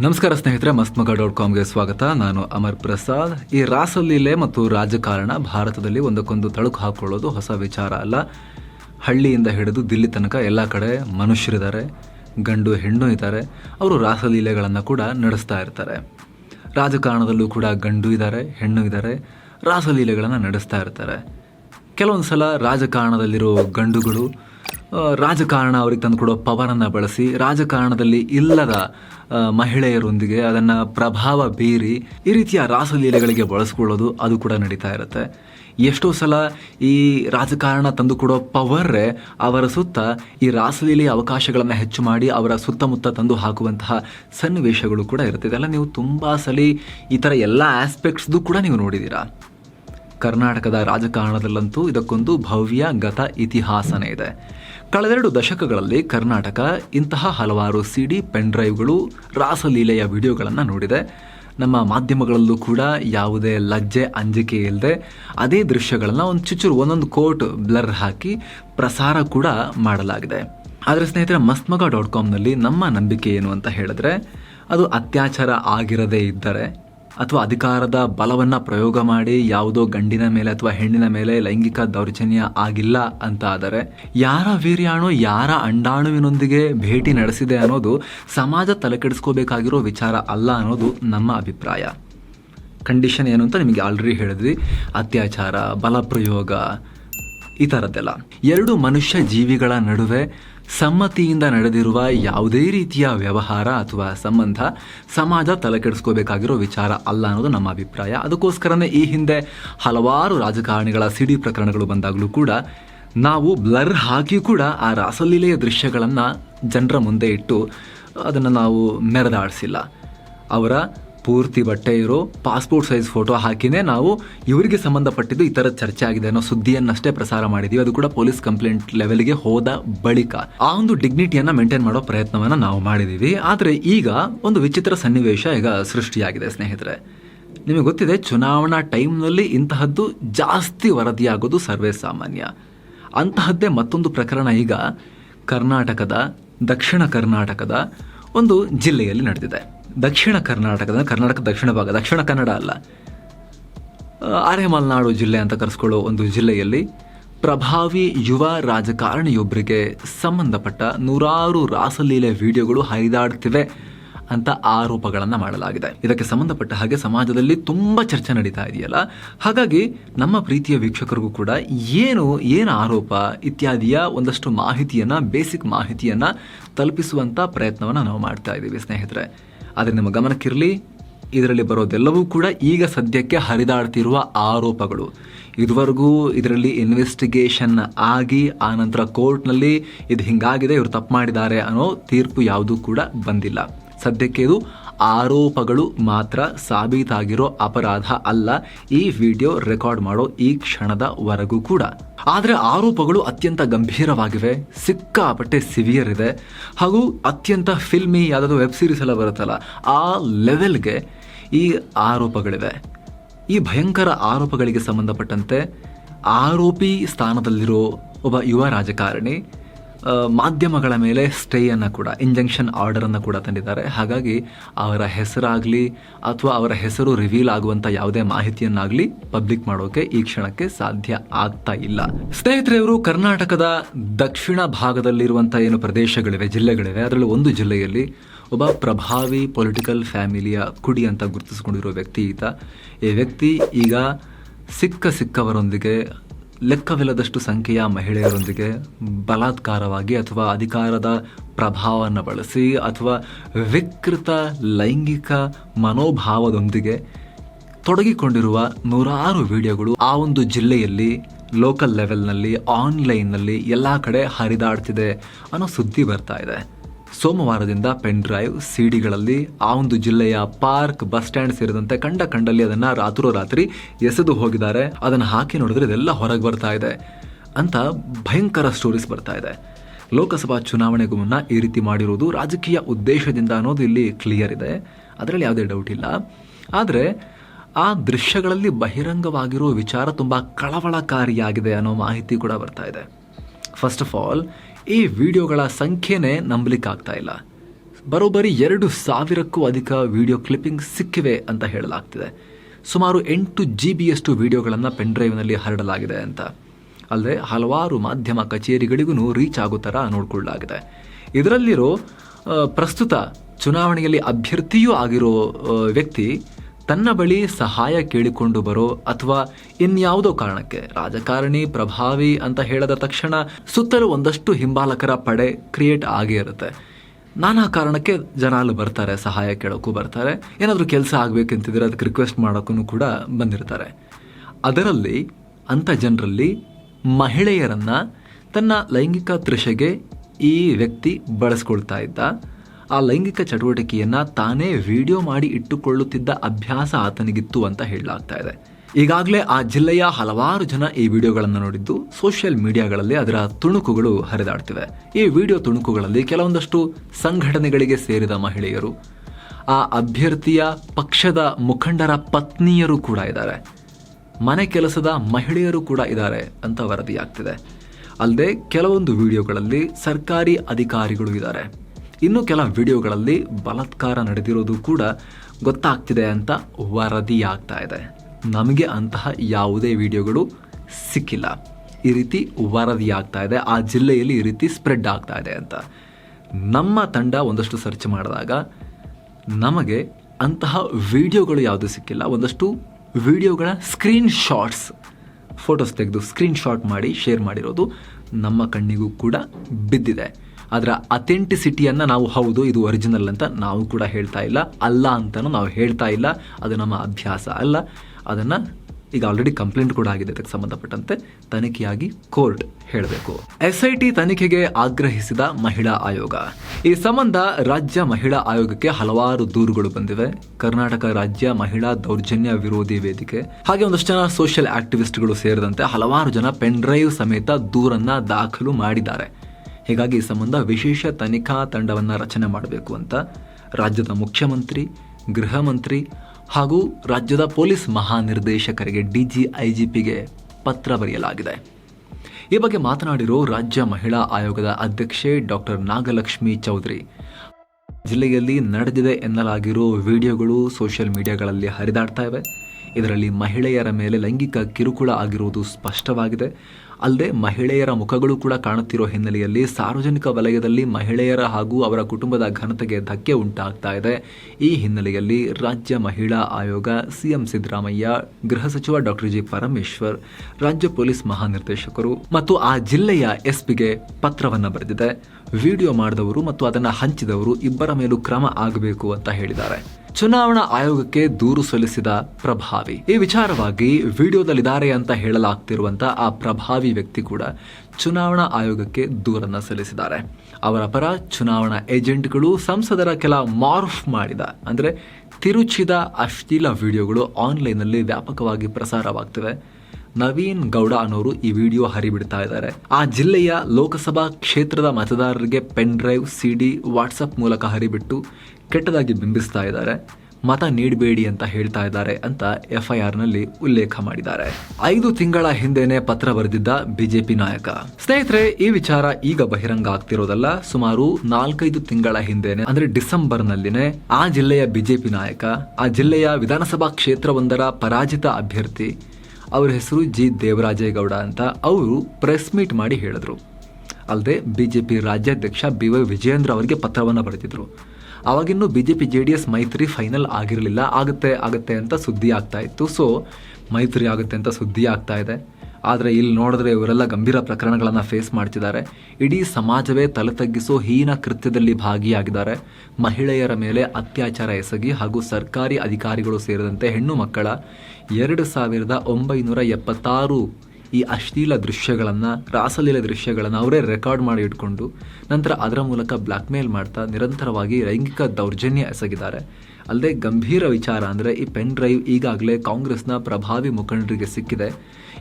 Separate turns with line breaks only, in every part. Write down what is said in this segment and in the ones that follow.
ನಮಸ್ಕಾರ ಸ್ನೇಹಿತರೆ ಮಸ್ತ್ಮಗ ಡಾಟ್ ಕಾಮ್ಗೆ ಸ್ವಾಗತ. ನಾನು ಅಮರ್ ಪ್ರಸಾದ್. ಈ ರಾಸಲೀಲೆ ಮತ್ತು ರಾಜಕಾರಣ ಭಾರತದಲ್ಲಿ ಒಂದಕ್ಕೊಂದು ತಳುಕು ಹಾಕೊಳ್ಳೋದು ಹೊಸ ವಿಚಾರ ಅಲ್ಲ. ಹಳ್ಳಿಯಿಂದ ಹಿಡಿದು ದಿಲ್ಲಿ ತನಕ ಎಲ್ಲ ಕಡೆ ಮನುಷ್ಯರಿದ್ದಾರೆ, ಗಂಡು ಹೆಣ್ಣು ಇದ್ದಾರೆ. ಅವರು ರಾಸಲೀಲೆಗಳನ್ನು ಕೂಡ ನಡೆಸ್ತಾ ಇರ್ತಾರೆ. ರಾಜಕಾರಣದಲ್ಲೂ ಕೂಡ ಗಂಡು ಇದ್ದಾರೆ, ಹೆಣ್ಣು ಇದ್ದಾರೆ. ರಾಸಲೀಲೆಗಳನ್ನು ನಡೆಸ್ತಾ ಇರ್ತಾರೆ. ಕೆಲವೊಂದು ಸಲ ರಾಜಕಾರಣದಲ್ಲಿರೋ ಗಂಡುಗಳು ರಾಜಕಾರಣ ಅವ್ರಿಗೆ ತಂದುಕೊಡೋ ಪವರನ್ನು ಬಳಸಿ ರಾಜಕಾರಣದಲ್ಲಿ ಇಲ್ಲದ ಮಹಿಳೆಯರೊಂದಿಗೆ ಅದನ್ನು ಪ್ರಭಾವ ಬೀರಿ ಈ ರೀತಿಯ ರಾಸಲೀಲೆಗಳಿಗೆ ಬಳಸ್ಕೊಳ್ಳೋದು ಅದು ಕೂಡ ನಡೀತಾ ಇರುತ್ತೆ. ಎಷ್ಟೋ ಸಲ ಈ ರಾಜಕಾರಣ ತಂದುಕೊಡೋ ಪವರ್ರೇ ಅವರ ಸುತ್ತ ಈ ರಾಸಲೀಲೆಯ ಅವಕಾಶಗಳನ್ನು ಹೆಚ್ಚು ಮಾಡಿ ಅವರ ಸುತ್ತಮುತ್ತ ತಂದು ಹಾಕುವಂತಹ ಸನ್ನಿವೇಶಗಳು ಕೂಡ ಇರುತ್ತೆ. ಇದೆಲ್ಲ ನೀವು ತುಂಬ ಸಲ ಈ ಥರ ಎಲ್ಲ ಆಸ್ಪೆಕ್ಟ್ಸ್ದು ಕೂಡ ನೀವು ನೋಡಿದ್ದೀರಾ ಕರ್ನಾಟಕದ ರಾಜಕಾರಣದಲ್ಲಂತೂ ಇದಕ್ಕೊಂದು ಭವ್ಯ ಗತ ಇತಿಹಾಸನೇ ಇದೆ. ಕಳೆದೆರಡು ದಶಕಗಳಲ್ಲಿ ಕರ್ನಾಟಕ ಇಂತಹ ಹಲವಾರು ಸಿ ಡಿ ಪೆನ್ಡ್ರೈವ್ಗಳು ರಾಸಲೀಲೆಯ ವಿಡಿಯೋಗಳನ್ನು ನೋಡಿದೆ. ನಮ್ಮ ಮಾಧ್ಯಮಗಳಲ್ಲೂ ಕೂಡ ಯಾವುದೇ ಲಜ್ಜೆ, ಅಂಜಿಕೆ ಇಲ್ಲದೆ ಅದೇ ದೃಶ್ಯಗಳನ್ನು ಒಂದು ಚುಚ್ಚುರು, ಒಂದೊಂದು ಕೋಟ್ ಬ್ಲರ್ ಹಾಕಿ ಪ್ರಸಾರ ಕೂಡ ಮಾಡಲಾಗಿದೆ. ಆದರೆ ಸ್ನೇಹಿತರೆ, ಮಸ್ಮಗ ಡಾಟ್ ಕಾಮ್ನಲ್ಲಿ ನಮ್ಮ ನಂಬಿಕೆ ಏನು ಅಂತ ಹೇಳಿದ್ರೆ, ಅದು ಅತ್ಯಾಚಾರ ಆಗಿರದೇ ಇದ್ದರೆ ಅಥವಾ ಅಧಿಕಾರದ ಬಲವನ್ನ ಪ್ರಯೋಗ ಮಾಡಿ ಯಾವುದೋ ಗಂಡಿನ ಮೇಲೆ ಅಥವಾ ಹೆಣ್ಣಿನ ಮೇಲೆ ಲೈಂಗಿಕ ದೌರ್ಜನ್ಯ ಆಗಿಲ್ಲ ಅಂತ ಆದರೆ ಯಾರ ವೀರ್ಯಾಣು, ಯಾರ ಅಂಡಾಣುವಿನೊಂದಿಗೆ ಭೇಟಿ ನಡೆಸಿದೆ ಅನ್ನೋದು ಸಮಾಜ ತಲೆಕೆಡಿಸ್ಕೋಬೇಕಾಗಿರೋ ವಿಚಾರ ಅಲ್ಲ ಅನ್ನೋದು ನಮ್ಮ ಅಭಿಪ್ರಾಯ. ಕಂಡೀಷನ್ ಏನು ಅಂತ ನಿಮಗೆ ಆಲ್ರೆಡಿ ಹೇಳಿದ್ವಿ. ಅತ್ಯಾಚಾರ, ಬಲಪ್ರಯೋಗ, ಈ ಥರದ್ದೆಲ್ಲ. ಎರಡು ಮನುಷ್ಯ ಜೀವಿಗಳ ನಡುವೆ ಸಮ್ಮತಿಯಿಂದ ನಡೆದಿರುವ ಯಾವುದೇ ರೀತಿಯ ವ್ಯವಹಾರ ಅಥವಾ ಸಂಬಂಧ ಸಮಾಜ ತಲೆಕೆಡಿಸ್ಕೋಬೇಕಾಗಿರೋ ವಿಚಾರ ಅಲ್ಲ ಅನ್ನೋದು ನಮ್ಮ ಅಭಿಪ್ರಾಯ. ಅದಕ್ಕೋಸ್ಕರನೇ ಈ ಹಿಂದೆ ಹಲವಾರು ರಾಜಕಾರಣಿಗಳ ಸಿಡಿ ಪ್ರಕರಣಗಳು ಬಂದಾಗಲೂ ಕೂಡ ನಾವು ಬ್ಲರ್ ಹಾಕಿ ಕೂಡ ಆ ರಾಸಲೀಲೆಯ ದೃಶ್ಯಗಳನ್ನು ಜನರ ಮುಂದೆ ಇಟ್ಟು ಅದನ್ನು ನಾವು ಮೆರೆದಾಡಿಸಿಲ್ಲ ಅವರ ಪೂರ್ತಿ ಬಟ್ಟೆ ಇರೋ ಪಾಸ್ಪೋರ್ಟ್ ಸೈಜ್ ಫೋಟೋ ಹಾಕಿನೇ ನಾವು ಇವರಿಗೆ ಸಂಬಂಧಪಟ್ಟಿದ್ದು ಈ ಚರ್ಚೆ ಆಗಿದೆ ಅನ್ನೋ ಸುದ್ದಿಯನ್ನಷ್ಟೇ ಪ್ರಸಾರ ಮಾಡಿದ್ದೀವಿ ಅದು ಕೂಡ ಪೊಲೀಸ್ ಕಂಪ್ಲೇಂಟ್ ಲೆವೆಲ್ಗೆ ಹೋದ ಬಳಿಕ. ಆ ಒಂದು ಡಿಗ್ನಿಟಿಯನ್ನ ಮೇಂಟೈನ್ ಮಾಡೋ ಪ್ರಯತ್ನವನ್ನ ನಾವು ಮಾಡಿದ್ದೀವಿ ಆದರೆ ಈಗ ಒಂದು ವಿಚಿತ್ರ ಸನ್ನಿವೇಶ ಈಗ ಸೃಷ್ಟಿಯಾಗಿದೆ ಸ್ನೇಹಿತರೆ. ನಿಮಗೆ ಗೊತ್ತಿದೆ, ಚುನಾವಣಾ ಟೈಮ್ನಲ್ಲಿ ಇಂತಹದ್ದು ಜಾಸ್ತಿ ವರದಿಯಾಗೋದು ಸರ್ವೇ ಸಾಮಾನ್ಯ. ಅಂತಹದ್ದೇ ಮತ್ತೊಂದು ಪ್ರಕರಣ ಈಗ ಕರ್ನಾಟಕದ, ದಕ್ಷಿಣ ಕರ್ನಾಟಕದ ಒಂದು ಜಿಲ್ಲೆಯಲ್ಲಿ ನಡೆದಿದೆ. ದಕ್ಷಿಣ ಕರ್ನಾಟಕದ, ಕರ್ನಾಟಕ ದಕ್ಷಿಣ ಭಾಗ, ದಕ್ಷಿಣ ಕನ್ನಡ ಅಲ್ಲ. ಆರೆ ಮಲೆನಾಡು ಜಿಲ್ಲೆ ಅಂತ ಕರೆಸ್ಕೊಳ್ಳೋ ಒಂದು ಜಿಲ್ಲೆಯಲ್ಲಿ ಪ್ರಭಾವಿ ಯುವ ರಾಜಕಾರಣಿಯೊಬ್ಬರಿಗೆ ಸಂಬಂಧಪಟ್ಟ ನೂರಾರು ರಾಸಲೀಲೆ ವಿಡಿಯೋಗಳು ಹರಿದಾಡ್ತಿವೆ ಅಂತ ಆರೋಪಗಳನ್ನು ಮಾಡಲಾಗಿದೆ. ಇದಕ್ಕೆ ಸಂಬಂಧಪಟ್ಟ ಹಾಗೆ ಸಮಾಜದಲ್ಲಿ ತುಂಬ ಚರ್ಚೆ ನಡೀತಾ ಇದೆಯಲ್ಲ. ಹಾಗಾಗಿ ನಮ್ಮ ಪ್ರೀತಿಯ ವೀಕ್ಷಕರಿಗೂ ಕೂಡ ಏನು ಏನು ಆರೋಪ ಇತ್ಯಾದಿಯ ಒಂದಷ್ಟು ಮಾಹಿತಿಯನ್ನು, ಬೇಸಿಕ್ ಮಾಹಿತಿಯನ್ನು ತಲುಪಿಸುವಂಥ ಪ್ರಯತ್ನವನ್ನು ನಾವು ಮಾಡ್ತಾ ಇದ್ದೀವಿ ಸ್ನೇಹಿತರೆ. ಆದರೆ ನಿಮ್ಮ ಗಮನಕ್ಕಿರಲಿ, ಇದರಲ್ಲಿ ಬರೋದೆಲ್ಲವೂ ಕೂಡ ಈಗ ಸದ್ಯಕ್ಕೆ ಹರಿದಾಡ್ತಿರುವ ಆರೋಪಗಳು. ಇದುವರೆಗೂ ಇದರಲ್ಲಿ ಇನ್ವೆಸ್ಟಿಗೇಷನ್ ಆಗಿ, ಆ ನಂತರ ಕೋರ್ಟ್ನಲ್ಲಿ ಇದು ಹಿಂಗಾಗಿದೆ, ಇವರು ತಪ್ಪು ಮಾಡಿದ್ದಾರೆ ಅನ್ನೋ ತೀರ್ಪು ಯಾವುದೂ ಕೂಡ ಬಂದಿಲ್ಲ. ಸದ್ಯಕ್ಕೆ ಇದು ಆರೋಪಗಳು ಮಾತ್ರ ಸಾಬೀತಾಗಿರೋ ಅಪರಾಧ ಅಲ್ಲ, ಈ ವಿಡಿಯೋ ರೆಕಾರ್ಡ್ ಮಾಡೋ ಈ ಕ್ಷಣದವರೆಗೂ ಕೂಡ. ಆದರೆ ಆರೋಪಗಳು ಅತ್ಯಂತ ಗಂಭೀರವಾಗಿವೆ. ಸಿಕ್ಕಾಪಟ್ಟೆ ಸಿವಿಯರ್ ಇದೆ. ಹಾಗೂ ಅತ್ಯಂತ ಫಿಲ್ಮಿ ಯಾವುದಾದ್ರು ವೆಬ್ ಸೀರೀಸ್ ಎಲ್ಲ ಬರುತ್ತಲ್ಲ, ಆ ಲೆವೆಲ್ಗೆ ಈ ಆರೋಪಗಳಿವೆ. ಈ ಭಯಂಕರ ಆರೋಪಗಳಿಗೆ ಸಂಬಂಧಪಟ್ಟಂತೆ ಆರೋಪಿ ಸ್ಥಾನದಲ್ಲಿರೋ ಒಬ್ಬ ಯುವ ರಾಜಕಾರಣಿ ಮಾಧ್ಯಮಗಳ ಮೇಲೆ ಸ್ಟೇಯನ್ನು ಕೂಡ ಇಂಜೆಕ್ಷನ್ ಆರ್ಡರನ್ನು ಕೂಡ ತಂದಿದ್ದಾರೆ. ಹಾಗಾಗಿ ಅವರ ಹೆಸರಾಗಲಿ ಅಥವಾ ಅವರ ಹೆಸರು ರಿವೀಲ್ ಆಗುವಂಥ ಯಾವುದೇ ಮಾಹಿತಿಯನ್ನಾಗಲಿ ಪಬ್ಲಿಕ್ ಮಾಡೋಕೆ ಈ ಕ್ಷಣಕ್ಕೆ ಸಾಧ್ಯ ಆಗ್ತಾ ಇಲ್ಲ. ಸ್ನೇಹಿತರೆ ಇವರು ಕರ್ನಾಟಕದ ದಕ್ಷಿಣ ಭಾಗದಲ್ಲಿರುವಂಥ ಏನು ಪ್ರದೇಶಗಳಿವೆ, ಜಿಲ್ಲೆಗಳಿವೆ, ಅದರಲ್ಲಿ ಒಂದು ಜಿಲ್ಲೆಯಲ್ಲಿ ಒಬ್ಬ ಪ್ರಭಾವಿ ಪೊಲಿಟಿಕಲ್ ಫ್ಯಾಮಿಲಿಯ ಕುಡಿ ಅಂತ ಗುರುತಿಸಿಕೊಂಡಿರುವ ವ್ಯಕ್ತಿ ಈತ. ಈ ವ್ಯಕ್ತಿ ಈಗ ಸಿಕ್ಕ ಸಿಕ್ಕವರೊಂದಿಗೆ ಲೆಕ್ಕವಿಲ್ಲದಷ್ಟು ಸಂಖ್ಯೆಯ ಮಹಿಳೆಯರೊಂದಿಗೆ ಬಲಾತ್ಕಾರವಾಗಿ ಅಥವಾ ಅಧಿಕಾರದ ಪ್ರಭಾವವನ್ನು ಬಳಸಿ ಅಥವಾ ವಿಕೃತ ಲೈಂಗಿಕ ಮನೋಭಾವದೊಂದಿಗೆ ತೊಡಗಿಕೊಂಡಿರುವ ನೂರಾರು ವಿಡಿಯೋಗಳು ಆ ಒಂದು ಜಿಲ್ಲೆಯಲ್ಲಿ ಲೋಕಲ್ ಲೆವೆಲ್ನಲ್ಲಿ ಆನ್ಲೈನ್ನಲ್ಲಿ ಎಲ್ಲ ಕಡೆ ಹರಿದಾಡ್ತಿದೆ ಅನ್ನೋ ಸುದ್ದಿ ಬರ್ತಾ ಇದೆ. ಸೋಮವಾರದಿಂದ ಪೆನ್ ಡ್ರೈವ್ ಸಿಡಿಗಳಲ್ಲಿ ಆ ಒಂದು ಜಿಲ್ಲೆಯ ಪಾರ್ಕ್ ಬಸ್ ಸ್ಟ್ಯಾಂಡ್ ಸೇರಿದಂತೆ ಕಂಡ ಕಂಡಲ್ಲಿ ಅದನ್ನ ರಾತ್ರೋರಾತ್ರಿ ಎಸೆದು ಹೋಗಿದ್ದಾರೆ. ಅದನ್ನ ಹಾಕಿ ನೋಡಿದ್ರೆ ಇದೆಲ್ಲ ಹೊರಗೆ ಬರ್ತಾ ಇದೆ ಅಂತ ಭಯಂಕರ ಸ್ಟೋರೀಸ್ ಬರ್ತಾ ಇದೆ. ಲೋಕಸಭಾ ಚುನಾವಣೆಗೂ ಮುನ್ನ ಈ ರೀತಿ ಮಾಡಿರುವುದು ರಾಜಕೀಯ ಉದ್ದೇಶದಿಂದ ಅನ್ನೋದು ಇಲ್ಲಿ ಕ್ಲಿಯರ್ ಇದೆ. ಅದರಲ್ಲಿ ಯಾವುದೇ ಡೌಟ್ ಇಲ್ಲ. ಆದರೆ ಆ ದೃಶ್ಯಗಳಲ್ಲಿ ಬಹಿರಂಗವಾಗಿರೋ ವಿಚಾರ ತುಂಬ ಕಳವಳಕಾರಿಯಾಗಿದೆ ಅನ್ನೋ ಮಾಹಿತಿ ಕೂಡ ಬರ್ತಾ ಇದೆ. ಫಸ್ಟ್ ಆಫ್ ಆಲ್ ಈ ವಿಡಿಯೋಗಳ ಸಂಖ್ಯೆನೇ ನಂಬಲಿಕ್ಕಾಗ್ತಾ ಇಲ್ಲ. ಬರೋಬ್ಬರಿ ಎರಡು ಸಾವಿರಕ್ಕೂ ಅಧಿಕ ವಿಡಿಯೋ ಕ್ಲಿಪ್ಪಿಂಗ್ ಸಿಕ್ಕಿವೆ ಅಂತ ಹೇಳಲಾಗ್ತಿದೆ. ಸುಮಾರು ಎಂಟು ಜಿ ಬಿಯಷ್ಟು ವಿಡಿಯೋಗಳನ್ನು ಪೆನ್ಡ್ರೈವ್ನಲ್ಲಿ ಹರಡಲಾಗಿದೆ ಅಂತ. ಅಲ್ಲದೆ ಹಲವಾರು ಮಾಧ್ಯಮ ಕಚೇರಿಗಳಿಗೂ ರೀಚ್ ಆಗೋ ಥರ ನೋಡಿಕೊಳ್ಳಲಾಗಿದೆ. ಇದರಲ್ಲಿರೋ ಪ್ರಸ್ತುತ ಚುನಾವಣೆಯಲ್ಲಿ ಅಭ್ಯರ್ಥಿಯೂ ಆಗಿರೋ ವ್ಯಕ್ತಿ ತನ್ನ ಬಳಿ ಸಹಾಯ ಕೇಳಿಕೊಂಡು ಬರೋ ಅಥವಾ ಇನ್ಯಾವುದೋ ಕಾರಣಕ್ಕೆ ರಾಜಕಾರಣಿ, ಪ್ರಭಾವಿ ಅಂತ ಹೇಳದ ತಕ್ಷಣ ಸುತ್ತಲೂ ಒಂದಷ್ಟು ಹಿಂಬಾಲಕರ ಪಡೆ ಕ್ರಿಯೇಟ್ ಆಗೇ ಇರುತ್ತೆ. ನಾನಾ ಕಾರಣಕ್ಕೆ ಜನ ಅಲ್ಲಿ ಬರ್ತಾರೆ, ಸಹಾಯ ಕೇಳೋಕ್ಕೂ ಬರ್ತಾರೆ. ಏನಾದರೂ ಕೆಲಸ ಆಗಬೇಕಂತಿದ್ರೆ ಅದಕ್ಕೆ ರಿಕ್ವೆಸ್ಟ್ ಮಾಡೋಕ್ಕೂ ಕೂಡ ಬಂದಿರ್ತಾರೆ. ಅದರಲ್ಲಿ ಅಂಥ ಜನರಲ್ಲಿ ಮಹಿಳೆಯರನ್ನು ತನ್ನ ಲೈಂಗಿಕ ತೃಷೆಗೆ ಈ ವ್ಯಕ್ತಿ ಬಳಸ್ಕೊಳ್ತಾ ಇದ್ದ. ಆ ಲೈಂಗಿಕ ಚಟುವಟಿಕೆಯನ್ನ ತಾನೇ ವಿಡಿಯೋ ಮಾಡಿ ಇಟ್ಟುಕೊಳ್ಳುತ್ತಿದ್ದ ಅಭ್ಯಾಸ ಆತನಿಗಿತ್ತು ಅಂತ ಹೇಳಲಾಗ್ತಾ ಇದೆ. ಈಗಾಗಲೇ ಆ ಜಿಲ್ಲೆಯ ಹಲವಾರು ಜನ ಈ ವಿಡಿಯೋಗಳನ್ನು ನೋಡಿದ್ದು ಸೋಷಿಯಲ್ ಮೀಡಿಯಾಗಳಲ್ಲಿ ಅದರ ತುಣುಕುಗಳು ಹರಿದಾಡ್ತಿವೆ. ಈ ವಿಡಿಯೋ ತುಣುಕುಗಳಲ್ಲಿ ಕೆಲವೊಂದಷ್ಟು ಸಂಘಟನೆಗಳಿಗೆ ಸೇರಿದ ಮಹಿಳೆಯರು, ಆ ಅಭ್ಯರ್ಥಿಯ ಪಕ್ಷದ ಮುಖಂಡರ ಪತ್ನಿಯರು ಕೂಡ ಇದ್ದಾರೆ. ಮನೆ ಕೆಲಸದ ಮಹಿಳೆಯರು ಕೂಡ ಇದ್ದಾರೆ ಅಂತ ವರದಿಯಾಗ್ತಿದೆ. ಅಲ್ಲದೆ ಕೆಲವೊಂದು ವಿಡಿಯೋಗಳಲ್ಲಿ ಸರ್ಕಾರಿ ಅಧಿಕಾರಿಗಳು ಇದ್ದಾರೆ. ಇನ್ನು ಕೆಲ ವಿಡಿಯೋಗಳಲ್ಲಿ ಬಲಾತ್ಕಾರ ನಡೆದಿರೋದು ಕೂಡ ಗೊತ್ತಾಗ್ತಿದೆ ಅಂತ ವರದಿಯಾಗ್ತಾ ಇದೆ. ನಮಗೆ ಅಂತಹ ಯಾವುದೇ ವಿಡಿಯೋಗಳು ಸಿಕ್ಕಿಲ್ಲ. ಈ ರೀತಿ ವರದಿಯಾಗ್ತಾ ಇದೆ. ಆ ಜಿಲ್ಲೆಯಲ್ಲಿ ಈ ರೀತಿ ಸ್ಪ್ರೆಡ್ ಆಗ್ತಾ ಇದೆ ಅಂತ. ನಮ್ಮ ತಂಡ ಒಂದಷ್ಟು ಸರ್ಚ್ ಮಾಡಿದಾಗ ನಮಗೆ ಅಂತಹ ವಿಡಿಯೋಗಳು ಯಾವುದು ಸಿಕ್ಕಿಲ್ಲ. ಒಂದಷ್ಟು ವಿಡಿಯೋಗಳ ಸ್ಕ್ರೀನ್ ಶಾಟ್ಸ್, ಫೋಟೋಸ್ ತೆಗೆದು ಸ್ಕ್ರೀನ್ ಶಾಟ್ ಮಾಡಿ, ಶೇರ್ ಮಾಡಿರೋದು ನಮ್ಮ ಕಣ್ಣಿಗೂ ಕೂಡ ಬಿದ್ದಿದೆ. ಅದರ ಅಥೆಂಟಿಸಿಟಿಯನ್ನು ನಾವು, ಹೌದು, ಇದು ಒರಿಜಿನಲ್ ಅಂತ ನಾವು ಕೂಡ ಹೇಳ್ತಾ ಇಲ್ಲ. ಅಲ್ಲ ಅಂತಲೂ ನಾವು ಹೇಳ್ತಾ ಇಲ್ಲ. ಅದು ನಮ್ಮ ಅಭ್ಯಾಸ ಅಲ್ಲ. ಅದನ್ನು ಈಗ ಆಲ್ರೆಡಿ ಕಂಪ್ಲೇಂಟ್ ಕೂಡ ಆಗಿದೆ ಅದಕ್ಕೆ ಸಂಬಂಧಪಟ್ಟಂತೆ. ತನಿಖೆಯಾಗಿ ಕೋರ್ಟ್ ಹೇಳಬೇಕು. ಎಸ್ ಐ ಟಿ ತನಿಖೆಗೆ ಆಗ್ರಹಿಸಿದ ಮಹಿಳಾ ಆಯೋಗ. ಈ ಸಂಬಂಧ ರಾಜ್ಯ ಮಹಿಳಾ ಆಯೋಗಕ್ಕೆ ಹಲವಾರು ದೂರುಗಳು ಬಂದಿವೆ. ಕರ್ನಾಟಕ ರಾಜ್ಯ ಮಹಿಳಾ ದೌರ್ಜನ್ಯ ವಿರೋಧಿ ವೇದಿಕೆ, ಹಾಗೆ ಒಂದಷ್ಟು ಜನ ಸೋಷಿಯಲ್ ಆಕ್ಟಿವಿಸ್ಟ್ಗಳು ಸೇರಿದಂತೆ ಹಲವಾರು ಜನ ಪೆನ್ ಡ್ರೈವ್ ಸಮೇತ ದೂರನ್ನ ದಾಖಲು ಮಾಡಿದ್ದಾರೆ. ಹೀಗಾಗಿ ಈ ಸಂಬಂಧ ವಿಶೇಷ ತನಿಖಾ ತಂಡವನ್ನು ರಚನೆ ಮಾಡಬೇಕು ಅಂತ ರಾಜ್ಯದ ಮುಖ್ಯಮಂತ್ರಿ, ಗೃಹ ಮಂತ್ರಿ ಹಾಗೂ ರಾಜ್ಯದ ಪೊಲೀಸ್ ಮಹಾನಿರ್ದೇಶಕರಿಗೆ ಜಿ ಪಿಗೆ ಪತ್ರ ಬರೆಯಲಾಗಿದೆ. ಈ ಬಗ್ಗೆ ಮಾತನಾಡಿರೋ ರಾಜ್ಯ ಮಹಿಳಾ ಆಯೋಗದ ಅಧ್ಯಕ್ಷೆ ಡಾಕ್ಟರ್ ನಾಗಲಕ್ಷ್ಮಿ ಚೌಧರಿ. ಜಿಲ್ಲೆಯಲ್ಲಿ ನಡೆದಿದೆ ಎನ್ನಲಾಗಿರೋ ವಿಡಿಯೋಗಳು ಸೋಷಿಯಲ್ ಮೀಡಿಯಾಗಳಲ್ಲಿ ಹರಿದಾಡ್ತಾ ಇವೆ. ಇದರಲ್ಲಿ ಮಹಿಳೆಯರ ಮೇಲೆ ಲೈಂಗಿಕ ಕಿರುಕುಳ ಆಗಿರುವುದು ಸ್ಪಷ್ಟವಾಗಿದೆ. ಅಲ್ಲದೆ ಮಹಿಳೆಯರ ಮುಖಗಳು ಕೂಡ ಕಾಣುತ್ತಿರೋ ಹಿನ್ನೆಲೆಯಲ್ಲಿ ಸಾರ್ವಜನಿಕ ವಲಯದಲ್ಲಿ ಮಹಿಳೆಯರ ಹಾಗೂ ಅವರ ಕುಟುಂಬದ ಘನತೆಗೆ ಧಕ್ಕೆ ಉಂಟಾಗ್ತಾ ಇದೆ. ಈ ಹಿನ್ನೆಲೆಯಲ್ಲಿ ರಾಜ್ಯ ಮಹಿಳಾ ಆಯೋಗ ಸಿಎಂ ಸಿದ್ದರಾಮಯ್ಯ, ಗೃಹ ಸಚಿವ ಡಾಕ್ಟರ್ ಜಿ ಪರಮೇಶ್ವರ್, ರಾಜ್ಯ ಪೊಲೀಸ್ ಮಹಾನಿರ್ದೇಶಕರು ಮತ್ತು ಆ ಜಿಲ್ಲೆಯ ಎಸ್ಪಿಗೆ ಪತ್ರವನ್ನ ಬರೆದಿದೆ. ವಿಡಿಯೋ ಮಾಡಿದವರು ಮತ್ತು ಅದನ್ನು ಹಂಚಿದವರು ಇಬ್ಬರ ಮೇಲೂ ಕ್ರಮ ಆಗಬೇಕು ಅಂತ ಹೇಳಿದ್ದಾರೆ. ಚುನಾವಣಾ ಆಯೋಗಕ್ಕೆ ದೂರು ಸಲ್ಲಿಸಿದ ಪ್ರಭಾವಿ. ಈ ವಿಚಾರವಾಗಿ ವಿಡಿಯೋದಲ್ಲಿದ್ದಾರೆ ಅಂತ ಹೇಳಲಾಗ್ತಿರುವಂತ ಆ ಪ್ರಭಾವಿ ವ್ಯಕ್ತಿ ಕೂಡ ಚುನಾವಣಾ ಆಯೋಗಕ್ಕೆ ದೂರನ್ನ ಸಲ್ಲಿಸಿದ್ದಾರೆ. ಅವರ ಪರ ಚುನಾವಣಾ ಏಜೆಂಟ್ಗಳು, ಸಂಸದರ ಕೆಲ ಮಾರ್ಫ್ ಮಾಡಿದ, ಅಂದ್ರೆ ತಿರುಚಿದ ಅಶ್ಲೀಲ ವಿಡಿಯೋಗಳು ಆನ್ಲೈನ್ನಲ್ಲಿ ವ್ಯಾಪಕವಾಗಿ ಪ್ರಸಾರವಾಗ್ತಿವೆ. ನವೀನ್ ಗೌಡ ಅನ್ನೋರು ಈ ವಿಡಿಯೋ ಹರಿಬಿಡ್ತಾ ಇದ್ದಾರೆ. ಆ ಜಿಲ್ಲೆಯ ಲೋಕಸಭಾ ಕ್ಷೇತ್ರದ ಮತದಾರರಿಗೆ ಪೆನ್ ಡ್ರೈವ್, ಸಿಡಿ, ವಾಟ್ಸಪ್ ಮೂಲಕ ಹರಿಬಿಟ್ಟು ಕೆಟ್ಟದಾಗಿ ಬಿಂಬಿಸ್ತಾ ಇದ್ದಾರೆ. ಮತ ನೀಡಬೇಡಿ ಅಂತ ಹೇಳ್ತಾ ಇದ್ದಾರೆ ಅಂತ ಎಫ್ಐಆರ್ನಲ್ಲಿ ಉಲ್ಲೇಖ ಮಾಡಿದ್ದಾರೆ. ಐದು ತಿಂಗಳ ಹಿಂದೆನೆ ಪತ್ರ ಬರೆದಿದ್ದ ಬಿಜೆಪಿ ನಾಯಕ. ಸ್ನೇಹಿತರೆ, ಈ ವಿಚಾರ ಈಗ ಬಹಿರಂಗ ಆಗ್ತಿರೋದಲ್ಲ. ಸುಮಾರು ನಾಲ್ಕೈದು ತಿಂಗಳ ಹಿಂದೆನೆ, ಅಂದ್ರೆ ಡಿಸೆಂಬರ್ನಲ್ಲಿನೇ, ಆ ಜಿಲ್ಲೆಯ ಬಿಜೆಪಿ ನಾಯಕ, ಆ ಜಿಲ್ಲೆಯ ವಿಧಾನಸಭಾ ಕ್ಷೇತ್ರವೊಂದರ ಪರಾಜಿತ ಅಭ್ಯರ್ಥಿ ಅವ್ರ ಹೆಸರು ಜಿ ದೇವರಾಜೇಗೌಡ ಅಂತ ಅವರು ಪ್ರೆಸ್ ಮೀಟ್ ಮಾಡಿ ಹೇಳಿದ್ರು. ಅಲ್ಲದೆ ಬಿ ಜೆ ಪಿ ರಾಜ್ಯಾಧ್ಯಕ್ಷ ಬಿ ವೈ ವಿಜಯೇಂದ್ರ ಅವರಿಗೆ ಪತ್ರವನ್ನು ಬರೆದಿದ್ರು. J P J D S ಮೈತ್ರಿ ಫೈನಲ್ ಆಗಿರಲಿಲ್ಲ. ಆಗುತ್ತೆ ಆಗುತ್ತೆ ಅಂತ ಸುದ್ದಿ ಆಗ್ತಾ ಇತ್ತು. ಸೊ ಮೈತ್ರಿ ಆಗುತ್ತೆ ಅಂತ ಸುದ್ದಿ ಆಗ್ತಾ ಇದೆ. ಆದರೆ ಇಲ್ಲಿ ನೋಡಿದ್ರೆ ಇವರೆಲ್ಲ ಗಂಭೀರ ಪ್ರಕರಣಗಳನ್ನು ಫೇಸ್ ಮಾಡ್ತಿದ್ದಾರೆ. ಇಡೀ ಸಮಾಜವೇ ತಲೆ ತಗ್ಗಿಸೋ ಹೀನ ಕೃತ್ಯದಲ್ಲಿ ಭಾಗಿಯಾಗಿದ್ದಾರೆ. ಮಹಿಳೆಯರ ಮೇಲೆ ಅತ್ಯಾಚಾರ ಎಸಗಿ ಹಾಗೂ ಸರ್ಕಾರಿ ಅಧಿಕಾರಿಗಳು ಸೇರಿದಂತೆ ಹೆಣ್ಣು ಮಕ್ಕಳ ಎರಡು ಸಾವಿರದ ಒಂಬೈನೂರ ಎಪ್ಪತ್ತಾರು ಈ ಅಶ್ಲೀಲ ದೃಶ್ಯಗಳನ್ನು, ರಾಸಲೀಲ ದೃಶ್ಯಗಳನ್ನು ಅವರೇ ರೆಕಾರ್ಡ್ ಮಾಡಿ ಇಟ್ಕೊಂಡು ನಂತರ ಅದರ ಮೂಲಕ ಬ್ಲ್ಯಾಕ್ ಮೇಲ್ ಮಾಡ್ತಾ ನಿರಂತರವಾಗಿ ಲೈಂಗಿಕ ದೌರ್ಜನ್ಯ ಎಸಗಿದ್ದಾರೆ. ಅಲ್ಲದೆ ಗಂಭೀರ ವಿಚಾರ ಅಂದರೆ ಈ ಪೆನ್ ಡ್ರೈವ್ ಈಗಾಗಲೇ ಕಾಂಗ್ರೆಸ್ನ ಪ್ರಭಾವಿ ಮುಖಂಡರಿಗೆ ಸಿಕ್ಕಿದೆ.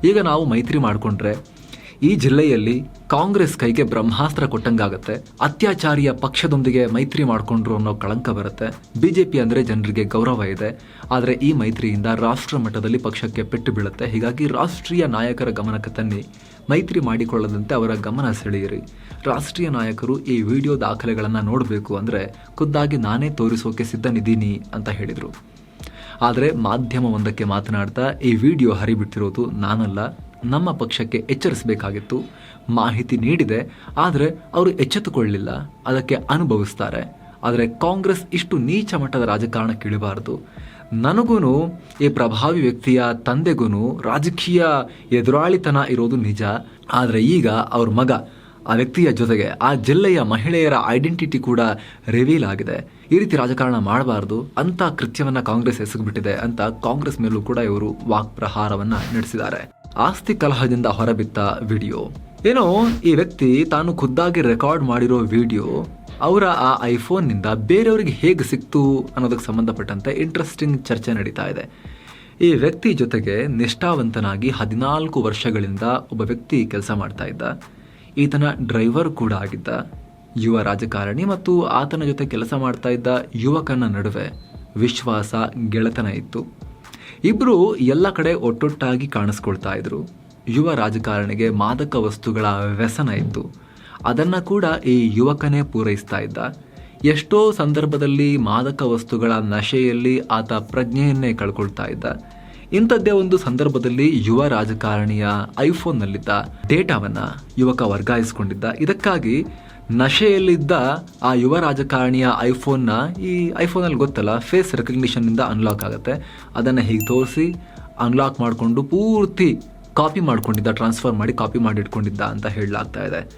ಈಗ ನಾವು ಮೈತ್ರಿ ಮಾಡಿಕೊಂಡ್ರೆ ಈ ಜಿಲ್ಲೆಯಲ್ಲಿ ಕಾಂಗ್ರೆಸ್ ಕೈಗೆ ಬ್ರಹ್ಮಾಸ್ತ್ರ ಕೊಟ್ಟಂಗಾಗತ್ತೆ. ಅತ್ಯಾಚಾರಿಯ ಪಕ್ಷದೊಂದಿಗೆ ಮೈತ್ರಿ ಮಾಡಿಕೊಂಡ್ರು ಅನ್ನೋ ಕಳಂಕ ಬರುತ್ತೆ. ಬಿಜೆಪಿ ಅಂದರೆ ಜನರಿಗೆ ಗೌರವ ಇದೆ. ಆದರೆ ಈ ಮೈತ್ರಿಯಿಂದ ರಾಷ್ಟ್ರ ಮಟ್ಟದಲ್ಲಿ ಪಕ್ಷಕ್ಕೆ ಪೆಟ್ಟು ಬೀಳುತ್ತೆ. ಹೀಗಾಗಿ ರಾಷ್ಟ್ರೀಯ ನಾಯಕರ ಗಮನಕ್ಕೆ ತನ್ನಿ. ಮೈತ್ರಿ ಮಾಡಿಕೊಳ್ಳದಂತೆ ಅವರ ಗಮನ ಸೆಳೆಯಿರಿ. ರಾಷ್ಟ್ರೀಯ ನಾಯಕರು ಈ ವಿಡಿಯೋ ದಾಖಲೆಗಳನ್ನು ನೋಡಬೇಕು ಅಂದರೆ ಖುದ್ದಾಗಿ ನಾನೇ ತೋರಿಸೋಕೆ ಸಿದ್ಧನಿದ್ದೀನಿ ಅಂತ ಹೇಳಿದರು. ಆದರೆ ಮಾಧ್ಯಮವೊಂದಕ್ಕೆ ಮಾತನಾಡ್ತಾ ಈ ವಿಡಿಯೋ ಹರಿಬಿಟ್ಟಿರೋದು ನಾನಲ್ಲ. ನಮ್ಮ ಪಕ್ಷಕ್ಕೆ ಎಚ್ಚರಿಸಬೇಕಾಗಿತ್ತು. ಮಾಹಿತಿ ನೀಡಿದೆ, ಆದರೆ ಅವರು ಎಚ್ಚೆತ್ತುಕೊಳ್ಳಲಿಲ್ಲ. ಅದಕ್ಕೆ ಅನುಭವಿಸ್ತಾರೆ. ಆದರೆ ಕಾಂಗ್ರೆಸ್ ಇಷ್ಟು ನೀಚ ಮಟ್ಟದ ರಾಜಕಾರಣಕ್ಕಿಳಿಬಾರದು ನನಗೂ ಈ ಪ್ರಭಾವಿ ವ್ಯಕ್ತಿಯ ತಂದೆಗೂ ರಾಜಕೀಯ ಎದುರಾಳಿತನ ಇರೋದು ನಿಜ. ಆದರೆ ಈಗ ಅವ್ರ ಮಗ ಆ ವ್ಯಕ್ತಿಯ ಜೊತೆಗೆ ಆ ಜಿಲ್ಲೆಯ ಮಹಿಳೆಯರ ಐಡೆಂಟಿಟಿ ಕೂಡ ರಿವೀಲ್ ಆಗಿದೆ. ಈ ರೀತಿ ರಾಜಕಾರಣ ಮಾಡಬಾರದು ಅಂತ ಕೃತ್ಯವನ್ನ ಕಾಂಗ್ರೆಸ್ ಎಸಗಿಬಿಟ್ಟಿದೆ ಅಂತ ಕಾಂಗ್ರೆಸ್ ಮೇಲೂ ಕೂಡ ಇವರು ವಾಕ್ ಪ್ರಹಾರವನ್ನ ನಡೆಸಿದ್ದಾರೆ. ಆಸ್ತಿ ಕಲಹದಿಂದ ಹೊರಬಿತ್ತ ವಿಡಿಯೋ. ಏನೋ ಈ ವ್ಯಕ್ತಿ ತಾನು ಖುದ್ದಾಗಿ ರೆಕಾರ್ಡ್ ಮಾಡಿರೋ ವಿಡಿಯೋ, ಅವರ ಆ ಐಫೋನ್ನಿಂದ ಬೇರೆಯವರಿಗೆ ಹೇಗೆ ಸಿಕ್ತು ಅನ್ನೋದಕ್ಕೆ ಸಂಬಂಧಪಟ್ಟಂತೆ ಇಂಟ್ರೆಸ್ಟಿಂಗ್ ಚರ್ಚೆ ನಡೀತಾ ಇದೆ. ಈ ವ್ಯಕ್ತಿ ಜೊತೆಗೆ ನಿಷ್ಠಾವಂತನಾಗಿ ಹದಿನಾಲ್ಕು ವರ್ಷಗಳಿಂದ ಒಬ್ಬ ವ್ಯಕ್ತಿ ಕೆಲಸ ಮಾಡ್ತಾ ಇದ್ದ. ಈತನ ಡ್ರೈವರ್ ಕೂಡ ಆಗಿದ್ದ. ಯುವ ರಾಜಕಾರಣಿ ಮತ್ತು ಆತನ ಜೊತೆ ಕೆಲಸ ಮಾಡ್ತಾ ಇದ್ದ ಯುವಕನ ನಡುವೆ ವಿಶ್ವಾಸ, ಗೆಳೆತನ ಇತ್ತು. ಇಬ್ಬರು ಎಲ್ಲ ಕಡೆ ಒಟ್ಟೊಟ್ಟಾಗಿ ಕಾಣಿಸ್ಕೊಳ್ತಾ ಇದ್ರು. ಯುವ ರಾಜಕಾರಣಿಗೆ ಮಾದಕ ವಸ್ತುಗಳ ವ್ಯಸನ ಇತ್ತು. ಅದನ್ನು ಕೂಡ ಈ ಯುವಕನೇ ಪೂರೈಸ್ತಾ ಇದ್ದ. ಎಷ್ಟೋ ಸಂದರ್ಭದಲ್ಲಿ ಮಾದಕ ವಸ್ತುಗಳ ನಶೆಯಲ್ಲಿ ಆತ ಪ್ರಜ್ಞೆಯನ್ನೇ ಕಳ್ಕೊಳ್ತಾ ಇದ್ದ. ಇಂಥದ್ದೇ ಒಂದು ಸಂದರ್ಭದಲ್ಲಿ ಯುವ ರಾಜಕಾರಣಿಯ ಐಫೋನ್ನಲ್ಲಿದ್ದ ಡೇಟಾವನ್ನ ಯುವಕ ವರ್ಗಾಯಿಸಿಕೊಂಡಿದ್ದ. ಇದಕ್ಕಾಗಿ ನಶೆಯಲ್ಲಿದ್ದ ಆ ಯುವ ರಾಜಕಾರಣಿಯ ಐಫೋನ್ನ ಈ ಐಫೋನಲ್ಲಿ ಗೊತ್ತಲ್ಲ, ಫೇಸ್ ರೆಕಗ್ನಿಷನ್ನಿಂದ ಅನ್ಲಾಕ್ ಆಗುತ್ತೆ. ಅದನ್ನು ಹೀಗೆ ತೋರಿಸಿ ಅನ್ಲಾಕ್ ಮಾಡಿಕೊಂಡು ಪೂರ್ತಿ ಕಾಪಿ ಮಾಡ್ಕೊಂಡಿದ್ದ ಟ್ರಾನ್ಸ್ಫರ್ ಮಾಡಿ ಕಾಪಿ ಮಾಡಿ ಇಟ್ಕೊಂಡಿದ್ದ ಅಂತ ಹೇಳಲಾಗ್ತಾ ಇದೆ.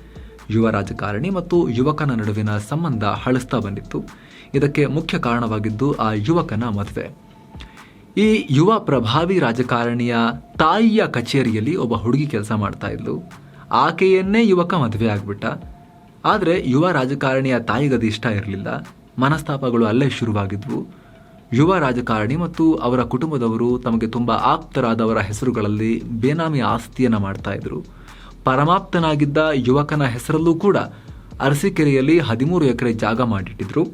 ಯುವ ರಾಜಕಾರಣಿ ಮತ್ತು ಯುವಕನ ನಡುವಿನ ಸಂಬಂಧ ಹಳಸ್ತಾ ಬಂದಿತ್ತು. ಇದಕ್ಕೆ ಮುಖ್ಯ ಕಾರಣವಾಗಿದ್ದು ಆ ಯುವಕನ ಮದುವೆ. ಈ ಯುವ ಪ್ರಭಾವಿ ರಾಜಕಾರಣಿಯ ತಾಯಿಯ ಕಚೇರಿಯಲ್ಲಿ ಒಬ್ಬ ಹುಡುಗಿ ಕೆಲಸ ಮಾಡ್ತಾ ಇದ್ಲು. ಆಕೆಯನ್ನೇ ಯುವಕ ಮದುವೆ ಆಗ್ಬಿಟ್ಟ. ಆದರೆ ಯುವ ರಾಜಕಾರಣಿಯ ತಾಯಿಗದು ಇಷ್ಟ ಇರಲಿಲ್ಲ. ಮನಸ್ತಾಪಗಳು ಅಲ್ಲೇ ಶುರುವಾಗಿದ್ವು. ಯುವ ರಾಜಕಾರಣಿ ಮತ್ತು ಅವರ ಕುಟುಂಬದವರು ತಮಗೆ ತುಂಬ ಆಪ್ತರಾದವರ ಹೆಸರುಗಳಲ್ಲಿ ಬೇನಾಮಿ ಆಸ್ತಿಯನ್ನು ಮಾಡ್ತಾ ಇದ್ರು. ಪರಮಾಪ್ತನಾಗಿದ್ದ ಯುವಕನ ಹೆಸರಲ್ಲೂ ಕೂಡ ಅರಸೀಕೆರೆಯಲ್ಲಿ ಹದಿಮೂರು ಎಕರೆ ಜಾಗ ಮಾಡಿಟ್ಟಿದ್ರು.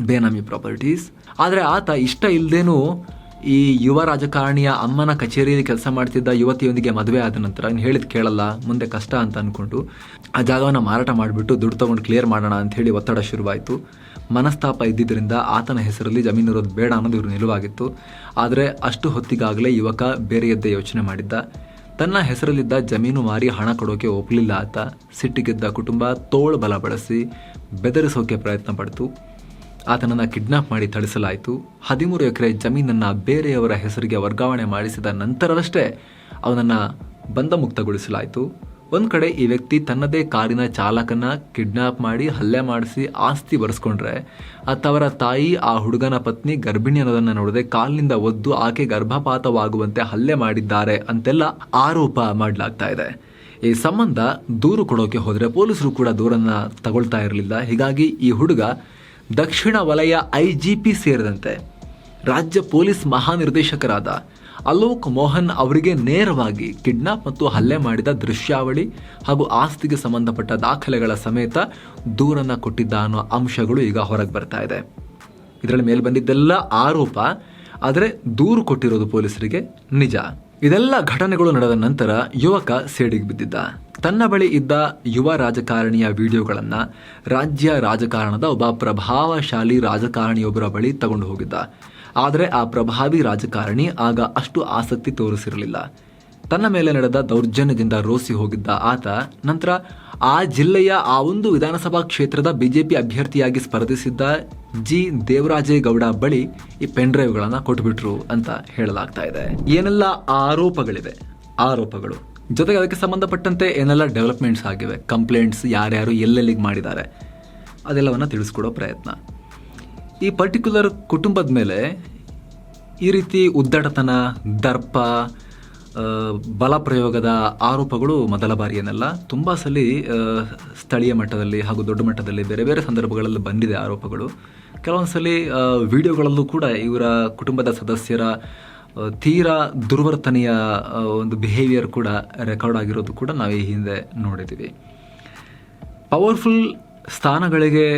ಬೇನಾಮಿ ಪ್ರಾಪರ್ಟೀಸ್. ಆದರೆ ಆತ ಇಷ್ಟ ಇಲ್ಲದೇನೂ ಈ ಯುವ ರಾಜಕಾರಣಿಯ ಅಮ್ಮನ ಕಚೇರಿಯಲ್ಲಿ ಕೆಲಸ ಮಾಡ್ತಿದ್ದ ಯುವತಿಯೊಂದಿಗೆ ಮದುವೆ ಆದ ನಂತರ ಇನ್ನು ಹೇಳಿದ ಕೇಳಲ್ಲ, ಮುಂದೆ ಕಷ್ಟ ಅಂತ ಅಂದ್ಕೊಂಡು ಆ ಜಾಗವನ್ನು ಮಾರಾಟ ಮಾಡಿಬಿಟ್ಟು ದುಡ್ಡು ತಗೊಂಡು ಕ್ಲಿಯರ್ ಮಾಡೋಣ ಅಂತ ಹೇಳಿ ಒತ್ತಡ ಶುರುವಾಯಿತು. ಮನಸ್ತಾಪ ಇದ್ದಿದ್ದರಿಂದ ಆತನ ಹೆಸರಲ್ಲಿ ಜಮೀನು ಇರೋದು ಬೇಡ ಅನ್ನೋದು ಇವರು ನಿಲುವಾಗಿತ್ತು. ಆದರೆ ಅಷ್ಟು ಹೊತ್ತಿಗಾಗಲೇ ಯುವಕ ಬೇರೆಯದ್ದೇ ಯೋಚನೆ ಮಾಡಿದ್ದ. ತನ್ನ ಹೆಸರಲ್ಲಿದ್ದ ಜಮೀನು ಮಾರಿ ಹಣ ಕೊಡೋಕೆ ಒಪ್ಪಲಿಲ್ಲ ಆತ. ಸಿಟ್ಟಿಗೆದ್ದ ಕುಟುಂಬ ತೋಳು ಬಲ ಬಳಸಿ ಬೆದರಿಸೋಕೆ ಪ್ರಯತ್ನ ಪಡ್ತು. ಆತನನ್ನು ಕಿಡ್ನಾಪ್ ಮಾಡಿ ಥಳಿಸಲಾಯಿತು. ಹದಿಮೂರು ಎಕರೆ ಜಮೀನನ್ನು ಬೇರೆಯವರ ಹೆಸರಿಗೆ ವರ್ಗಾವಣೆ ಮಾಡಿಸಿದ ನಂತರವಷ್ಟೇ ಅವನನ್ನು ಬಂಧಮುಕ್ತಗೊಳಿಸಲಾಯಿತು. ಒಂದು ಕಡೆ ಈ ವ್ಯಕ್ತಿ ತನ್ನದೇ ಕಾರಿನ ಚಾಲಕನ ಕಿಡ್ನಾಪ್ ಮಾಡಿ ಹಲ್ಲೆ ಮಾಡಿಸಿ ಆಸ್ತಿ ಬರೆಸ್ಕೊಂಡ್ರೆ ತವರ ತಾಯಿ, ಆ ಹುಡುಗನ ಪತ್ನಿ ಗರ್ಭಿಣಿ ಅನ್ನೋದನ್ನು ನೋಡದೆ ಕಾಲಿನಿಂದ ಒದ್ದು ಆಕೆ ಗರ್ಭಪಾತವಾಗುವಂತೆ ಹಲ್ಲೆ ಮಾಡಿದ್ದಾರೆ ಅಂತೆಲ್ಲ ಆರೋಪ ಮಾಡಲಾಗ್ತಾ ಇದೆ. ಈ ಸಂಬಂಧ ದೂರು ಕೊಡೋಕೆ ಹೋದರೆ ಪೊಲೀಸರು ಕೂಡ ದೂರನ್ನು ತಗೊಳ್ತಾ ಇರಲಿಲ್ಲ. ಹೀಗಾಗಿ ಈ ಹುಡುಗ ದಕ್ಷಿಣ ವಲಯ ಐಜಿಪಿ ಸೇರಿದಂತೆ ರಾಜ್ಯ ಪೊಲೀಸ್ ಮಹಾನಿರ್ದೇಶಕರಾದ ಅಲೋಕ್ ಮೋಹನ್ ಅವರಿಗೆ ನೇರವಾಗಿ ಕಿಡ್ನಾಪ್ ಮತ್ತು ಹಲ್ಲೆ ಮಾಡಿದ ದೃಶ್ಯಾವಳಿ ಹಾಗೂ ಆಸ್ತಿಗೆ ಸಂಬಂಧಪಟ್ಟ ದಾಖಲೆಗಳ ಸಮೇತ ದೂರನ್ನು ಕೊಟ್ಟಿದ್ದ ಅನ್ನೋ ಅಂಶಗಳು ಈಗ ಹೊರಗೆ ಬರ್ತಾ ಇದೆ. ಇದರಲ್ಲಿ ಮೇಲೆ ಬಂದಿದ್ದೆಲ್ಲ ಆರೋಪ, ಆದರೆ ದೂರು ಕೊಟ್ಟಿರೋದು ಪೊಲೀಸರಿಗೆ ನಿಜ. ಇದೆಲ್ಲ ಘಟನೆಗಳು ನಡೆದ ನಂತರ ಯುವಕ ಸೇಡಿಗೆ ಬಿದ್ದಿದ್ದ. ತನ್ನ ಬಳಿ ಇದ್ದ ಯುವ ರಾಜಕಾರಣಿಯ ವಿಡಿಯೋಗಳನ್ನು ರಾಜ್ಯ ರಾಜಕಾರಣದ ಒಬ್ಬ ಪ್ರಭಾವಶಾಲಿ ರಾಜಕಾರಣಿಯೊಬ್ಬರ ಬಳಿ ತಗೊಂಡು ಹೋಗಿದ್ದ. ಆದರೆ ಆ ಪ್ರಭಾವಿ ರಾಜಕಾರಣಿ ಆಗ ಅಷ್ಟು ಆಸಕ್ತಿ ತೋರಿಸಿರಲಿಲ್ಲ. ತನ್ನ ಮೇಲೆ ನಡೆದ ದೌರ್ಜನ್ಯದಿಂದ ರೋಸಿ ಹೋಗಿದ್ದ ಆತ ನಂತರ ಆ ಜಿಲ್ಲೆಯ ಆ ಒಂದು ವಿಧಾನಸಭಾ ಕ್ಷೇತ್ರದ ಬಿಜೆಪಿ ಅಭ್ಯರ್ಥಿಯಾಗಿ ಸ್ಪರ್ಧಿಸಿದ್ದ ಜಿ ದೇವರಾಜೇಗೌಡ ಬಳಿ ಈ ಪೆನ್ ಡ್ರೈವ್ಗಳನ್ನು ಕೊಟ್ಬಿಟ್ರು ಅಂತ ಹೇಳಲಾಗ್ತಾ ಇದೆ. ಏನೆಲ್ಲ ಆರೋಪಗಳಿವೆ? ಆರೋಪಗಳು. ಜೊತೆಗೆ ಅದಕ್ಕೆ ಸಂಬಂಧಪಟ್ಟಂತೆ ಏನೆಲ್ಲ ಡೆವಲಪ್ಮೆಂಟ್ಸ್ ಆಗಿವೆ? ಕಂಪ್ಲೇಂಟ್ಸ್ ಯಾರ್ಯಾರು ಎಲ್ಲೆಲ್ಲಿಗೆ ಮಾಡಿದ್ದಾರೆ? ಅದೆಲ್ಲವನ್ನು ತಿಳಿಸ್ಕೊಡೋ ಪ್ರಯತ್ನ. ಈ ಪರ್ಟಿಕ್ಯುಲರ್ ಕುಟುಂಬದ ಮೇಲೆ ಈ ರೀತಿ ಉದ್ದಟತನ, ದರ್ಪ ಬಲ ಪ್ರಯೋಗದ ಆರೋಪಗಳು ಮೊದಲ ಬಾರಿ ಏನಲ್ಲ ತುಂಬ ಸಲ ಸ್ಥಳೀಯ ಮಟ್ಟದಲ್ಲಿ ಹಾಗೂ ದೊಡ್ಡ ಮಟ್ಟದಲ್ಲಿ ಬೇರೆ ಬೇರೆ ಸಂದರ್ಭಗಳಲ್ಲಿ ಬಂದಿದೆ ಆರೋಪಗಳು. ಕೆಲವೊಂದು ಸಲ ವಿಡಿಯೋಗಳಲ್ಲೂ ಕೂಡ ಇವರ ಕುಟುಂಬದ ಸದಸ್ಯರ ತೀರ ದುರ್ವರ್ತನೆಯ ಒಂದು ಬಿಹೇವಿಯರ್ ಕೂಡ ರೆಕಾರ್ಡ್ ಆಗಿರೋದು ಕೂಡ ನಾವು ಈ ಹಿಂದೆ ನೋಡಿದ್ದೀವಿ. ಪವರ್ಫುಲ್ ಸ್ಥಾನಗಳಿಗೆ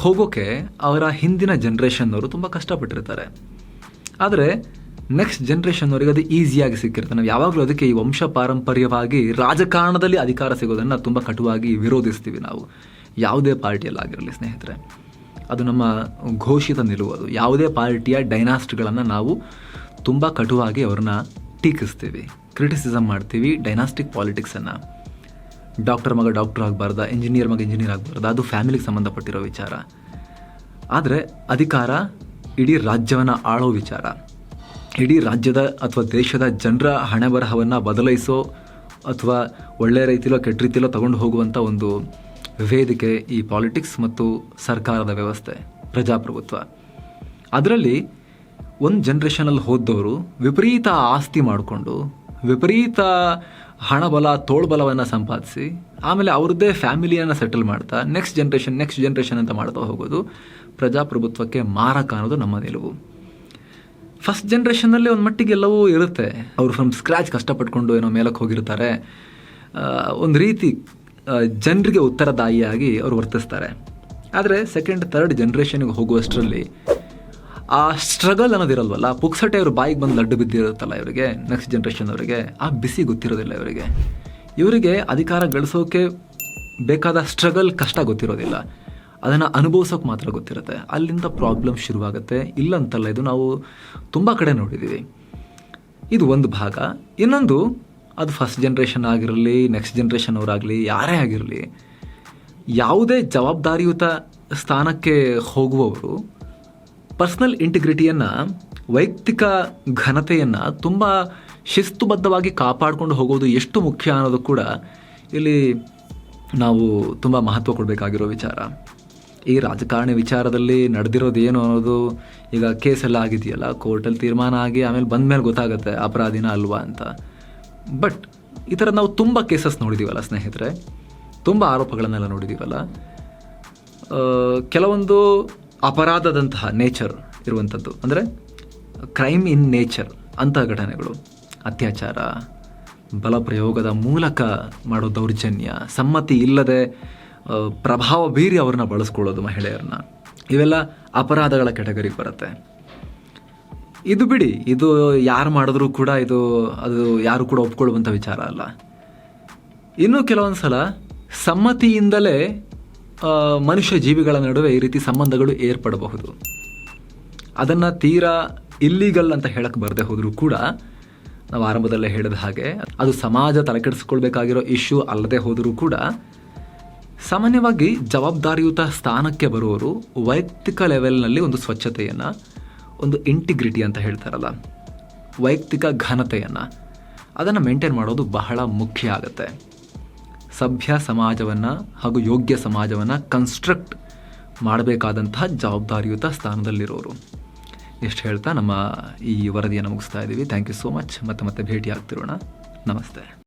ಹೋಗೋಕೆ ಅವರ ಹಿಂದಿನ ಜನ್ರೇಷನ್ನವರು ತುಂಬ ಕಷ್ಟಪಟ್ಟಿರ್ತಾರೆ. ಆದರೆ ನೆಕ್ಸ್ಟ್ ಜನ್ರೇಷನ್ನವರಿಗೆ ಅದು ಈಸಿಯಾಗಿ ಸಿಕ್ಕಿರುತ್ತೆ. ನಾವು ಯಾವಾಗಲೂ ಅದಕ್ಕೆ ಈ ವಂಶ ಪಾರಂಪರ್ಯವಾಗಿ ರಾಜಕಾರಣದಲ್ಲಿ ಅಧಿಕಾರ ಸಿಗೋದನ್ನು ತುಂಬ ಕಟುವಾಗಿ ವಿರೋಧಿಸ್ತೀವಿ ನಾವು. ಯಾವುದೇ ಪಾರ್ಟಿಯಲ್ಲಾಗಿರಲಿ ಸ್ನೇಹಿತರೆ. ಅದು ನಮ್ಮ ಘೋಷಿತ ನಿಲುವು ಅದು. ಯಾವುದೇ ಪಾರ್ಟಿಯ ಡೈನಾಸ್ಟ್ಗಳನ್ನು ನಾವು ತುಂಬ ಕಟುವಾಗಿ ಅವ್ರನ್ನ ಟೀಕಿಸ್ತೀವಿ. ಕ್ರಿಟಿಸಿಸಮ್ ಮಾಡ್ತೀವಿ ಡೈನಾಸ್ಟಿಕ್ ಪಾಲಿಟಿಕ್ಸನ್ನು ಡಾಕ್ಟರ್ ಮಗ ಡಾಕ್ಟರ್ ಆಗಬಾರ್ದ ಇಂಜಿನಿಯರ್ ಮಗ ಇಂಜಿನಿಯರ್ ಆಗಬಾರ್ದ, ಅದು ಫ್ಯಾಮಿಲಿಗೆ ಸಂಬಂಧಪಟ್ಟಿರೋ ವಿಚಾರ. ಆದರೆ ಅಧಿಕಾರ ಇಡೀ ರಾಜ್ಯವನ್ನು ಆಳೋ ವಿಚಾರ. ಇಡೀ ರಾಜ್ಯದ ಅಥವಾ ದೇಶದ ಜನರ ಹಣ ಬರಹವನ್ನು ಬದಲಾಯಿಸೋ ಅಥವಾ ಒಳ್ಳೆಯ ರೀತಿಲೋ ಕೆಟ್ಟ ರೀತಿಲೋ ತಗೊಂಡು ಹೋಗುವಂಥ ಒಂದು ವೇದಿಕೆ ಈ ಪಾಲಿಟಿಕ್ಸ್ ಮತ್ತು ಸರ್ಕಾರದ ವ್ಯವಸ್ಥೆ, ಪ್ರಜಾಪ್ರಭುತ್ವ. ಅದರಲ್ಲಿ ಒಂದು ಜನ್ರೇಷನಲ್ಲಿ ಹೋದವರು ವಿಪರೀತ ಆಸ್ತಿ ಮಾಡಿಕೊಂಡು, ವಿಪರೀತ ಹಣಬಲ, ತೋಳ್ಬಲವನ್ನು ಸಂಪಾದಿಸಿ, ಆಮೇಲೆ ಅವ್ರದ್ದೇ ಫ್ಯಾಮಿಲಿಯನ್ನು ಸೆಟಲ್ ಮಾಡ್ತಾ ನೆಕ್ಸ್ಟ್ ಜನ್ರೇಷನ್ ನೆಕ್ಸ್ಟ್ ಜನ್ರೇಷನ್ ಅಂತ ಮಾಡ್ತಾ ಹೋಗೋದು ಪ್ರಜಾಪ್ರಭುತ್ವಕ್ಕೆ ಮಾರಕ ಅನ್ನೋದು ನಮ್ಮ ನಿಲುವು. ಫಸ್ಟ್ ಜನ್ರೇಷನ್ನಲ್ಲಿ ಒಂದು ಮಟ್ಟಿಗೆ ಎಲ್ಲವೂ ಇರುತ್ತೆ. ಅವರು ಫ್ರಮ್ ಸ್ಕ್ರ್ಯಾಚ್ ಕಷ್ಟಪಟ್ಕೊಂಡು ಏನೋ ಮೇಲಕ್ಕೆ ಹೋಗಿರ್ತಾರೆ. ಒಂದು ರೀತಿ ಜನರಿಗೆ ಉತ್ತರದಾಯಿಯಾಗಿ ಅವರು ವರ್ತಿಸ್ತಾರೆ. ಆದರೆ ಸೆಕೆಂಡ್ ಥರ್ಡ್ ಜನ್ರೇಷನ್ಗೆ ಹೋಗುವಷ್ಟರಲ್ಲಿ ಆ ಸ್ಟ್ರಗಲ್ ಅನ್ನೋದಿರಲ್ವಲ್ಲ ಪುಕ್ಸಟೆ ಅವ್ರ ಬಾಯಿಗೆ ಬಂದು ಲಡ್ಡು ಬಿದ್ದಿರುತ್ತಲ್ಲ ಇವರಿಗೆ ನೆಕ್ಸ್ಟ್ ಜನ್ರೇಷನ್ ಅವರಿಗೆ, ಆ ಬಿಸಿ ಗೊತ್ತಿರೋದಿಲ್ಲ ಇವರಿಗೆ. ಇವರಿಗೆ ಅಧಿಕಾರ ಗಳಿಸೋಕೆ ಬೇಕಾದ ಸ್ಟ್ರಗಲ್ ಕಷ್ಟ ಗೊತ್ತಿರೋದಿಲ್ಲ. ಅದನ್ನು ಅನುಭವಿಸೋಕೆ ಮಾತ್ರ ಗೊತ್ತಿರುತ್ತೆ. ಅಲ್ಲಿಂದ ಪ್ರಾಬ್ಲಮ್ ಶುರುವಾಗುತ್ತೆ. ಇಲ್ಲಂತಲ್ಲ, ಇದು ನಾವು ತುಂಬ ಕಡೆ ನೋಡಿದ್ದೀವಿ ಇದು ಒಂದು ಭಾಗ. ಇನ್ನೊಂದು, ಅದು ಫಸ್ಟ್ ಜನ್ರೇಷನ್ ಆಗಿರಲಿ ನೆಕ್ಸ್ಟ್ ಜನ್ರೇಷನ್ ಅವರಾಗಲಿ, ಯಾರೇ ಆಗಿರಲಿ, ಯಾವುದೇ ಜವಾಬ್ದಾರಿಯುತ ಸ್ಥಾನಕ್ಕೆ ಹೋಗುವವರು ಪರ್ಸ್ನಲ್ ಇಂಟಿಗ್ರಿಟಿಯನ್ನು ವೈಯಕ್ತಿಕ ಘನತೆಯನ್ನು ತುಂಬ ಶಿಸ್ತುಬದ್ಧವಾಗಿ ಕಾಪಾಡಿಕೊಂಡು ಹೋಗೋದು ಎಷ್ಟು ಮುಖ್ಯ ಅನ್ನೋದು ಕೂಡ ಇಲ್ಲಿ ನಾವು ತುಂಬ ಮಹತ್ವ ಕೊಡಬೇಕಾಗಿರೋ ವಿಚಾರ. ಈ ರಾಜಕಾರಣಿ ವಿಚಾರದಲ್ಲಿ ನಡೆದಿರೋದು ಏನು ಅನ್ನೋದು ಈಗ ಕೇಸೆಲ್ಲ ಆಗಿದೆಯಲ್ಲ ಕೋರ್ಟಲ್ಲಿ ತೀರ್ಮಾನ ಆಗಿ ಆಮೇಲೆ ಬಂದ ಮೇಲೆ ಗೊತ್ತಾಗುತ್ತೆ ಅಪರಾಧಿನ ಅಲ್ವಾ ಅಂತ. ಬಟ್ ಈ ಥರ ನಾವು ತುಂಬ ಕೇಸಸ್ ನೋಡಿದ್ದೀವಲ್ಲ ಸ್ನೇಹಿತರೆ. ತುಂಬ ಆರೋಪಗಳನ್ನೆಲ್ಲ ನೋಡಿದ್ದೀವಲ್ಲ ಕೆಲವೊಂದು ಅಪರಾಧದಂತಹ ನೇಚರ್ ಇರುವಂಥದ್ದು. ಅಂದರೆ ಕ್ರೈಮ್ ಇನ್ ನೇಚರ್ ಅಂತಹ ಘಟನೆಗಳು. ಅತ್ಯಾಚಾರ, ಬಲಪ್ರಯೋಗದ ಮೂಲಕ ಮಾಡೋ ದೌರ್ಜನ್ಯ, ಸಮ್ಮತಿ ಇಲ್ಲದೆ ಪ್ರಭಾವ ಬೀರಿ ಅವ್ರನ್ನ ಬಳಸ್ಕೊಳ್ಳೋದು ಮಹಿಳೆಯರನ್ನ. ಇವೆಲ್ಲ ಅಪರಾಧಗಳ ಕೆಟಗರಿಗೆ ಬರುತ್ತೆ. ಇದು ಬಿಡಿ, ಇದು ಯಾರು ಮಾಡಿದ್ರೂ ಕೂಡ ಇದು, ಅದು ಯಾರು ಕೂಡ ಒಪ್ಕೊಳ್ಳುವಂಥ ವಿಚಾರ ಅಲ್ಲ. ಇನ್ನೂ ಕೆಲವೊಂದು ಸಲ ಸಮ್ಮತಿಯಿಂದಲೇ ಮನುಷ್ಯ ಜೀವಿಗಳ ನಡುವೆ ಈ ರೀತಿ ಸಂಬಂಧಗಳು ಏರ್ಪಡಬಹುದು. ಅದನ್ನು ತೀರಾ ಇಲ್ಲಿಗಲ್ ಅಂತ ಹೇಳಕ್ಕೆ ಬರದೆ ಹೋದರೂ ಕೂಡ, ನಾವು ಆರಂಭದಲ್ಲೇ ಹೇಳಿದ ಹಾಗೆ ಅದು ಸಮಾಜ ತಲೆಕೆಡಿಸ್ಕೊಳ್ಬೇಕಾಗಿರೋ ಇಶ್ಯೂ ಅಲ್ಲದೆ ಹೋದರೂ ಕೂಡ ಸಾಮಾನ್ಯವಾಗಿ ಜವಾಬ್ದಾರಿಯುತ ಸ್ಥಾನಕ್ಕೆ ಬರುವವರು ವೈಯಕ್ತಿಕ ಲೆವೆಲ್ನಲ್ಲಿ ಒಂದು ಸ್ವಚ್ಛತೆಯನ್ನು, ಒಂದು ಇಂಟಿಗ್ರಿಟಿ ಅಂತ ಹೇಳ್ತಾರಲ್ಲ, ವೈಯಕ್ತಿಕ ಘನತೆಯನ್ನು, ಅದನ್ನು ಮೇಂಟೈನ್ ಮಾಡೋದು ಬಹಳ ಮುಖ್ಯ ಆಗುತ್ತೆ. ಸಭ್ಯ ಸಮಾಜವನ್ನು ಹಾಗೂ ಯೋಗ್ಯ ಸಮಾಜವನ್ನು ಕನ್ಸ್ಟ್ರಕ್ಟ್ ಮಾಡಬೇಕಾದಂತಹ ಜವಾಬ್ದಾರಿಯುತ ಸ್ಥಾನದಲ್ಲಿರೋರು. ಎಷ್ಟು ಹೇಳ್ತಾ ನಮ್ಮ ಈ ವರದಿಯನ್ನು ಮುಗಿಸ್ತಾ ಇದ್ದೀವಿ. ಥ್ಯಾಂಕ್ ಯು ಸೋ ಮಚ್ ಮತ್ತೆ ಮತ್ತೆ ಭೇಟಿ ಆಗ್ತಿರೋಣ ನಮಸ್ತೆ.